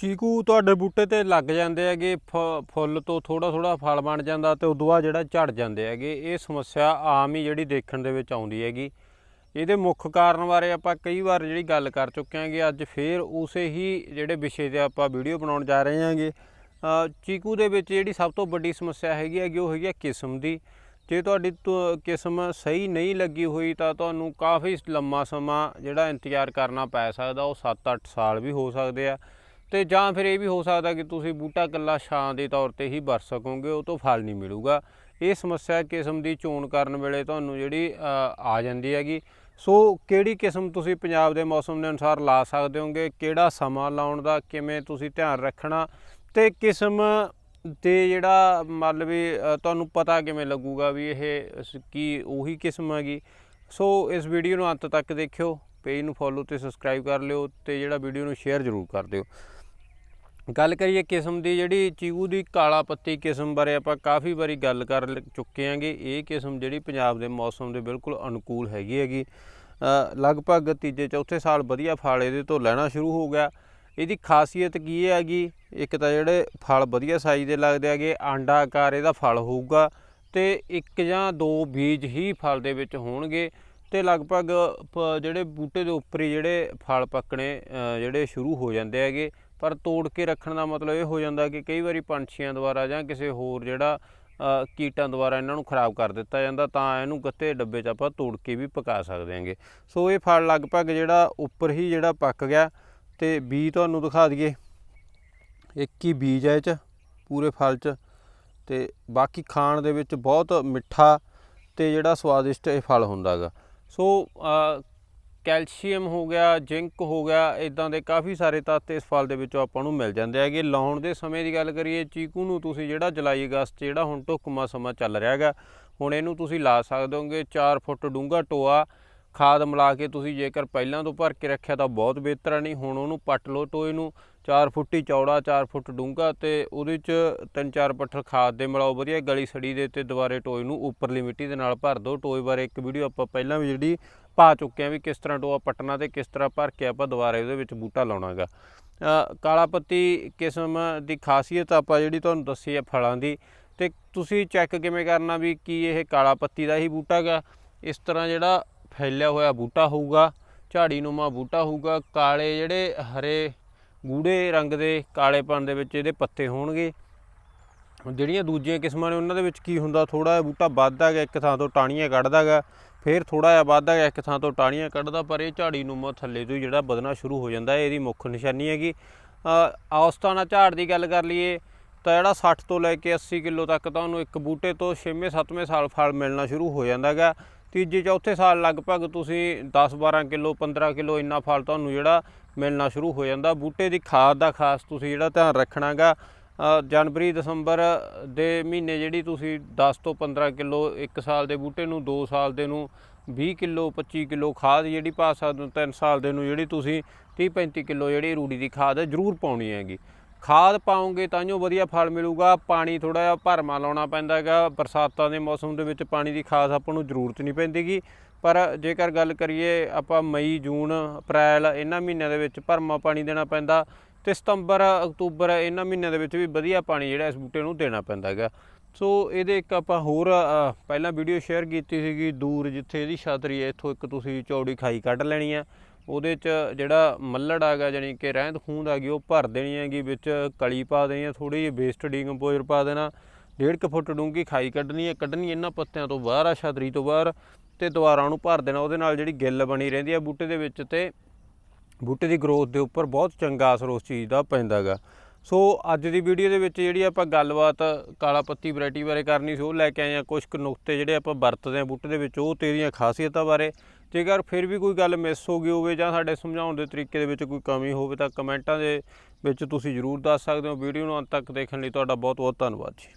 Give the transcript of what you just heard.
ਚੀਕੂ ਤੁਹਾਡੇ ਬੂਟੇ ਤੇ ਲੱਗ ਜਾਂਦੇ ਹੈਗੇ, ਫ- ਫੁੱਲ ਤੋਂ ਥੋੜਾ ਥੋੜਾ ਫਲ ਬਣ ਜਾਂਦਾ ਤੇ ਉਦੋਂ ਬਾਅਦ ਜਿਹੜਾ ਝੜ ਜਾਂਦੇ ਹੈਗੇ, ਇਹ ਸਮੱਸਿਆ ਆਮ ਹੀ ਜਿਹੜੀ ਦੇਖਣ ਦੇ ਵਿੱਚ ਆਉਂਦੀ ਹੈਗੀ। ਇਹਦੇ ਮੁੱਖ ਕਾਰਨ ਬਾਰੇ ਆਪਾਂ ਕਈ ਵਾਰ ਜਿਹੜੀ ਗੱਲ ਕਰ ਚੁੱਕੇ ਹਾਂਗੇ, ਅੱਜ ਫੇਰ ਉਸੇ ਹੀ ਜਿਹੜੇ ਵਿਸ਼ੇ ਤੇ ਆਪਾਂ ਵੀਡੀਓ ਬਣਾਉਣ ਜਾ ਰਹੇ ਹਾਂਗੇ। ਚੀਕੂ ਦੇ ਵਿੱਚ ਜਿਹੜੀ ਸਭ ਤੋਂ ਵੱਡੀ ਸਮੱਸਿਆ ਹੈਗੀ ਹੈਗੀ, ਉਹ ਹੈਗੀ ਹੈ ਕਿਸਮ ਦੀ। ਜੇ ਤੁਹਾਡੀ ਤੁ- ਕਿਸਮ ਸਹੀ ਨਹੀਂ ਲੱਗੀ ਹੋਈ ਤਾਂ ਤੁਹਾਨੂੰ ਕਾਫੀ ਲੰਮਾ ਸਮਾਂ ਜਿਹੜਾ ਇੰਤਜ਼ਾਰ ਕਰਨਾ ਪੈ ਸਕਦਾ, ਉਹ 7-8 ਸਾਲ ਵੀ ਹੋ ਸਕਦੇ ਆ। ਤੇ ਜਾਂ ਫਿਰ ਇਹ ਵੀ ਹੋ ਸਕਦਾ ਕਿ ਤੁਸੀਂ ਬੂਟਾ ਇਕੱਲਾ ਛਾਂ ਦੇ ਤੌਰ ਤੇ ਹੀ ਵਰਤ ਸਕੋਗੇ, ਉਹ ਤੋਂ ਫਲ ਨਹੀਂ ਮਿਲੂਗਾ। ਇਹ ਸਮੱਸਿਆ ਕਿਸਮ ਦੀ ਚੋਣ ਕਰਨ ਵੇਲੇ ਤੁਹਾਨੂੰ ਜਿਹੜੀ ਆ ਜਾਂਦੀ ਹੈਗੀ। ਸੋ ਕਿਹੜੀ ਕਿਸਮ ਤੁਸੀਂ ਪੰਜਾਬ ਦੇ ਮੌਸਮ ਦੇ ਅਨੁਸਾਰ ਲਾ ਸਕਦੇ ਹੋਗੇ? ਕਿਹੜਾ ਸਮਾਂ ਲਾਉਣ ਦਾ? ਕਿਵੇਂ ਤੁਸੀਂ ਧਿਆਨ ਰੱਖਣਾ? ਤੇ ਕਿਸਮ ਤੇ ਜਿਹੜਾ ਮੰਨ ਵੀ ਤੁਹਾਨੂੰ ਪਤਾ ਕਿਵੇਂ ਲੱਗੂਗਾ ਵੀ ਇਹ ਸ- ਕੀ ਉਹੀ ਕਿਸਮ ਹੈਗੀ। ਸੋ ਇਸ ਵੀਡੀਓ ਨੂੰ ਅੰਤ ਤੱਕ ਦੇਖਿਓ, ਪੇਜ ਨੂੰ ਫੋਲੋ ਤੇ ਸਬਸਕ੍ਰਾਈਬ ਕਰ ਲਿਓ ਤੇ ਜਿਹੜਾ ਵੀਡੀਓ ਨੂੰ ਸ਼ੇਅਰ ਜ਼ਰੂਰ ਕਰ ਦਿਓ। ਗੱਲ ਕਰੀਏ ਕਿਸਮ ਦੀ, ਜਿਹੜੀ ਚੀਕੂ ਦੀ ਕਾਲਾ ਪੱਤੀ ਕਿਸਮ ਬਾਰੇ ਆਪਾਂ ਕਾਫੀ ਵਾਰੀ ਗੱਲ ਕਰ ਚੁੱਕੇ ਆਂਗੇ। ਇਹ ਕਿਸਮ ਜਿਹੜੀ ਪੰਜਾਬ ਦੇ ਮੌਸਮ ਦੇ ਬਿਲਕੁਲ ਅਨੁਕੂਲ ਹੈਗੀ ਹੈਗੀ। ਲਗਭਗ ਤੀਜੇ, ਚੌਥੇ ਸਾਲ ਵਧੀਆ ਫਲ ਇਹਦੇ ਤੋਂ ਲੈਣਾ ਸ਼ੁਰੂ ਹੋ ਗਿਆ। ਇਹਦੀ ਖਾਸੀਅਤ ਕੀ ਹੈਗੀ? ਇੱਕ ਤਾਂ ਜਿਹੜੇ ਫਲ ਵਧੀਆ ਸਾਈਜ਼ ਦੇ ਲੱਗਦੇ ਹੈਗੇ, ਆਂਡਾ ਆਕਾਰ ਇਹਦਾ ਫਲ ਹੋਊਗਾ ਤੇ ਇੱਕ ਜਾਂ ਦੋ ਬੀਜ ਹੀ ਫਲ ਦੇ ਵਿੱਚ ਹੋਣਗੇ ਤੇ ਲਗਭਗ ਪ- ਜਿਹੜੇ ਬੂਟੇ ਦੇ ਉੱਪਰ ਹੀ ਜਿਹੜੇ ਫਲ ਪੱਕਣੇ ਜਿਹੜੇ ਸ਼ੁਰੂ ਹੋ ਜਾਂਦੇ ਹੈਗੇ। ਪਰ ਤੋੜ ਕੇ ਰੱਖਣ ਦਾ ਮਤਲਬ ਇਹ ਹੋ ਜਾਂਦਾ ਕਿ ਕਈ ਵਾਰੀ ਪੰਛੀਆਂ ਦੁਆਰਾ ਜਾਂ ਕਿਸੇ ਹੋਰ ਜਿਹੜਾ ਕੀਟਾਂ ਦੁਆਰਾ ਇਹਨਾਂ ਨੂੰ ਖਰਾਬ ਕਰ ਦਿੱਤਾ ਜਾਂਦਾ, ਤਾਂ ਇਹਨੂੰ ਗੱਤੇ ਡੱਬੇ 'ਚ ਆਪਾਂ ਤੋੜ ਕੇ ਵੀ ਪਕਾ ਸਕਦੇ ਹਾਂਗੇ। ਸੋ ਇਹ ਫਲ ਲਗਭਗ ਜਿਹੜਾ ਉੱਪਰ ਹੀ ਜਿਹੜਾ ਪੱਕ ਗਿਆ ਤੇ ਬੀ ਤੁਹਾਨੂੰ ਦਿਖਾ ਦਈਏ। ਇੱਕ ਹੀ ਬੀਜ ਹੈ ਇਹ 'ਚ, ਪੂਰੇ ਫਲ 'ਚ ਤੇ ਬਾਕੀ ਖਾਣ ਦੇ ਵਿੱਚ ਬਹੁਤ ਮਿੱਠਾ ਤੇ ਜਿਹੜਾ ਸਵਾਦਿਸ਼ਟ ਇਹ ਫਲ ਹੁੰਦਾ ਗਾ। ਸੋ ਕੈਲਸ਼ੀਅਮ ਹੋ ਗਿਆ, ਜ਼ਿੰਕ ਹੋ ਗਿਆ ਇਦਾਂ ਦੇ ਕਾਫੀ ਸਾਰੇ ਤੱਤ ਇਸ ਫਲ ਦੇ ਵਿੱਚੋਂ ਆਪਾਂ ਨੂੰ ਮਿਲ ਜਾਂਦੇ ਹੈਗੇ। ਲਾਉਣ ਦੇ ਸਮੇਂ ਦੀ ਗੱਲ ਕਰੀਏ, ਚੀਕੂ ਨੂੰ ਤੁਸੀਂ ਜਿਹੜਾ ਜੁਲਾਈ ਅਗਸਤ ਜਿਹੜਾ ਹੁਣ ਢੁਕਮਾ ਸਮਾਂ ਚੱਲ ਰਿਹਾ ਹੈਗਾ, ਹੁਣ ਇਹਨੂੰ ਤੁਸੀਂ ਲਾ ਸਕਦੇ ਹੋਗੇ 4 ਫੁੱਟ ਡੂੰਘਾ ਟੋਆ। ਖਾਦ ਮਿਲਾ ਕੇ ਤੁਸੀਂ ਜੇਕਰ ਪਹਿਲਾਂ ਤੋਂ ਭਰ ਕੇ ਰੱਖਿਆ ਤਾਂ ਬਹੁਤ ਬਿਹਤਰ ਆ, ਨਹੀਂ ਹੁਣ ਉਹਨੂੰ ਪੱਟ ਲਓ ਟੋਏ ਨੂੰ। 4 ਫੁੱਟ ਹੀ ਚੌੜਾ 4 ਫੁੱਟ ਡੂੰਘਾ ਤੇ ਉਹਦੇ 'ਚ ਤਿੰਨ ਚਾਰ ਪੱਠਲ ਖਾਦ ਦੇ ਮਿਲਾਓ, ਵਧੀਆ ਗਲੀ ਸੜੀ ਦੇ ਤੇ ਦੁਬਾਰੇ ਟੋਏ ਨੂੰ ਉੱਪਰਲੀ ਮਿੱਟੀ ਦੇ ਨਾਲ ਭਰ ਦਿਓ। ਟੋਏ ਬਾਰੇ ਇੱਕ ਵੀਡੀਓ ਆਪਾਂ ਪਹਿਲਾਂ ਵੀ ਜਿਹੜੀ ਪਾ ਚੁੱਕੇ ਆ ਵੀ ਕਿਸ ਤਰ੍ਹਾਂ ਟੋਆ ਪੱਟਣਾ ਤੇ ਕਿਸ ਤਰ੍ਹਾਂ ਭਰ ਕੇ ਆਪਾਂ ਦੁਬਾਰੇ ਉਹਦੇ ਵਿੱਚ ਬੂਟਾ ਲਾਉਣਾਗਾ। ਕਾਲਾ ਪੱਤੀ ਕਿਸਮ ਦੀ ਖਾਸੀਅਤ ਆਪਾਂ ਜਿਹੜੀ ਤੁਹਾਨੂੰ ਦੱਸੀ ਹੈ ਫਲਾਂ ਦੀ, ਤੇ ਤੁਸੀਂ ਚੈੱਕ ਕਿਵੇਂ ਕਰਨਾ ਵੀ ਕੀ ਇਹ ਕਾਲਾ ਪੱਤੀ ਦਾ ਹੀ ਬੂਟਾ ਗਾ ਇਸ ਤਰ੍ਹਾਂ ਜਿਹੜਾ ਫੈਲਿਆ ਹੋਇਆ ਬੂਟਾ ਹੋਊਗਾ, ਝਾੜੀਨੁਮਾ ਬੂਟਾ ਹੋਊਗਾ, ਕਾਲੇ ਜਿਹੜੇ ਹਰੇ ਗੂੜੇ ਰੰਗ ਦੇ ਕਾਲੇਪਣ ਦੇ ਵਿੱਚ ਇਹਦੇ ਪੱਤੇ ਹੋਣਗੇ। ਜਿਹੜੀਆਂ ਦੂਜੀਆਂ ਕਿਸਮਾਂ ਨੇ ਉਹਨਾਂ ਦੇ ਵਿੱਚ ਕੀ ਹੁੰਦਾ? ਥੋੜਾ ਜਿਹਾ ਬੂਟਾ ਵੱਧਦਾ ਗਿਆ, ਇੱਕ ਥਾਂ ਤੋਂ ਟਾਹਣੀਆਂ ਕੱਢਦਾ ਗਾ ਫਿਰ ਥੋੜਾ ਜਿਹਾ ਵੱਧਦਾ ਗਿਆ ਇੱਕ ਥਾਂ ਤੋਂ ਟਾਹਣੀਆਂ ਕੱਢਦਾ, ਪਰ ਇਹ ਝਾੜੀ ਨੂਮਾ ਥੱਲੇ ਤੋਂ ਹੀ ਜਿਹੜਾ ਵਧਣਾ ਸ਼ੁਰੂ ਹੋ ਜਾਂਦਾ, ਇਹਦੀ ਮੁੱਖ ਨਿਸ਼ਾਨੀ ਹੈਗੀ। ਔਸਤਾਨਾ ਝਾੜ ਦੀ ਗੱਲ ਕਰ ਲਈਏ, ਤਾਂ ਜਿਹੜਾ 60 ਤੋਂ ਲੈ ਕੇ 80 ਕਿਲੋ ਤੱਕ ਤੁਹਾਨੂੰ ਇੱਕ ਬੂਟੇ ਤੋਂ 6ਵੇਂ 7ਵੇਂ ਸਾਲ ਫਲ ਮਿਲਣਾ ਸ਼ੁਰੂ ਹੋ ਜਾਂਦਾ ਗਾ ਤੀਜੇ, ਚੌਥੇ ਸਾਲ ਲਗਭਗ ਤੁਸੀਂ 10 12 ਕਿਲੋ 15 ਕਿਲੋ ਇੰਨਾ ਫਲ ਤੁਹਾਨੂੰ ਜਿਹੜਾ ਮਿਲਣਾ ਸ਼ੁਰੂ ਹੋ ਜਾਂਦਾ। ਬੂਟੇ ਦੀ ਖਾਦ ਦਾ ਖਾਸ ਤੁਸੀਂ ਜਿਹੜਾ ਧਿਆਨ ਰੱਖਣਾਗਾ ਜਨਵਰੀ, ਦਸੰਬਰ ਦੇ ਮਹੀਨੇ ਜਿਹੜੀ ਤੁਸੀਂ 10 ਤੋਂ 15 ਕਿਲੋ ਇੱਕ ਸਾਲ ਦੇ ਬੂਟੇ ਨੂੰ 2 ਸਾਲ ਦੇ ਨੂੰ 20 ਕਿਲੋ 25 ਕਿਲੋ ਖਾਦ ਜਿਹੜੀ ਪਾ ਸਕਦੇ ਹੋ 3 ਸਾਲ ਦੇ ਨੂੰ ਜਿਹੜੀ ਤੁਸੀਂ 30 35 ਕਿਲੋ ਜਿਹੜੀ ਰੂੜੀ ਦੀ ਖਾਦ ਹੈ ਜ਼ਰੂਰ ਪਾਉਣੀ ਹੈਗੀ। ਖਾਦ ਪਾਉਂਗੇ ਤਾਂ ਜੋ ਵਧੀਆ ਫਲ ਮਿਲੂਗਾ, ਪਾਣੀ ਥੋੜਾ ਜਿਹਾ ਭਰਮਾ ਲਾਉਣਾ ਪੈਂਦਾ ਹੈਗਾ ਬਰਸਾਤਾਂ ਦੇ ਮੌਸਮ ਦੇ ਵਿੱਚ ਪਾਣੀ ਦੀ ਖਾਸ ਆਪਾਂ ਨੂੰ ਜ਼ਰੂਰਤ ਨਹੀਂ ਪੈਂਦੀਗੀ। ਪਰ ਜੇਕਰ ਗੱਲ ਕਰੀਏ ਆਪਾਂ ਮਈ, ਜੂਨ, ਅਪ੍ਰੈਲ, ਇਹਨਾਂ ਮਹੀਨਿਆਂ ਦੇ ਵਿੱਚ ਭਰਮਾ ਪਾਣੀ ਦੇਣਾ ਪੈਂਦਾ ਤੇ ਸਤੰਬਰ, ਅਕਤੂਬਰ ਇਹਨਾਂ ਮਹੀਨਿਆਂ ਦੇ ਵਿੱਚ ਵੀ ਵਧੀਆ ਪਾਣੀ ਜਿਹੜਾ ਇਸ ਬੂਟੇ ਨੂੰ ਦੇਣਾ ਪੈਂਦਾ ਹੈਗਾ। ਸੋ ਇਹਦੇ ਇੱਕ ਆਪਾਂ ਹੋਰ ਪਹਿਲਾਂ ਵੀਡੀਓ ਸ਼ੇਅਰ ਕੀਤੀ ਸੀਗੀ ਦੂਰ ਜਿੱਥੇ ਇਹਦੀ ਛਾਤਰੀ ਹੈ, ਇੱਥੋਂ ਇੱਕ ਤੁਸੀਂ ਚੌੜੀ ਖਾਈ ਕੱਢ ਲੈਣੀ ਆ ਉਹਦੇ 'ਚ ਜਿਹੜਾ ਮੱਲੜ ਆਗਾ ਜਾਨੀ ਕਿ ਰਹਿੰਦ ਖੂੰਦ ਆ ਗਈ ਉਹ ਭਰ ਦੇਣੀ ਹੈਗੀ, ਵਿੱਚ ਕਲੀ ਪਾ ਦੇਣੀ ਹੈ ਥੋੜੀ ਜਿਹੀ ਵੇਸਟ ਡੀਕੰਪੋਜ਼ਰ ਪਾ ਦੇਣਾ। ਡੇਢ ਕੁ ਫੁੱਟ ਡੂੰਘੀ ਖਾਈ ਕੱਢਣੀ ਹੈ, ਕੱਢਣੀ ਇਹਨਾਂ ਪੱਤਿਆਂ ਤੋਂ ਬਾਹਰ ਆ ਛਾਤਰੀ ਤੋਂ ਬਾਹਰ, ਤੇ ਦੁਬਾਰਾ ਉਹਨੂੰ ਭਰ ਦੇਣਾ। ਉਹਦੇ ਨਾਲ ਜਿਹੜੀ ਗਿੱਲ ਬਣੀ ਰਹਿੰਦੀ ਆ ਬੂਟੇ ਦੇ ਵਿੱਚ ਤੇ ਬੂਟੇ ਦੀ ਗਰੋਥ ਦੇ ਉੱਪਰ ਬਹੁਤ ਚੰਗਾ ਅਸਰ ਉਸ ਚੀਜ਼ ਦਾ ਪੈਂਦਾਗਾ। ਸੋ ਅੱਜ ਦੀ ਵੀਡੀਓ ਦੇ ਵਿੱਚ ਜਿਹੜੀ ਆਪਾਂ ਗੱਲਬਾਤ ਕਾਲਾ ਪੱਤੀ ਵੈਰਾਈਟੀ ਬਾਰੇ ਕਰਨੀ ਸੀ, ਉਹ ਲੈ ਕੇ ਆਏ ਆ ਕੁਝ ਕੁ ਨੁਕਤੇ ਜਿਹੜੇ ਆਪਾਂ ਵਰਤਦੇ ਆ ਬੂਟੇ ਦੇ ਵਿੱਚ, ਉਹ ਤੇਰੀਆਂ ਖਾਸੀਅਤਾਂ ਬਾਰੇ। ਜੇਕਰ ਫਿਰ ਵੀ ਕੋਈ ਗੱਲ ਮਿਸ ਹੋ ਗਈ ਹੋਵੇ ਜਾਂ ਸਾਡੇ ਸਮਝਾਉਣ ਦੇ ਤਰੀਕੇ ਦੇ ਵਿੱਚ ਕੋਈ ਕਮੀ ਹੋਵੇ, ਤਾਂ ਕਮੈਂਟਾਂ ਦੇ ਵਿੱਚ ਤੁਸੀਂ ਜ਼ਰੂਰ ਦੱਸ ਸਕਦੇ ਹੋ। ਵੀਡੀਓ ਨੂੰ ਅੰਤ ਤੱਕ ਦੇਖਣ ਲਈ ਤੁਹਾਡਾ ਬਹੁਤ ਬਹੁਤ ਧੰਨਵਾਦ ਜੀ।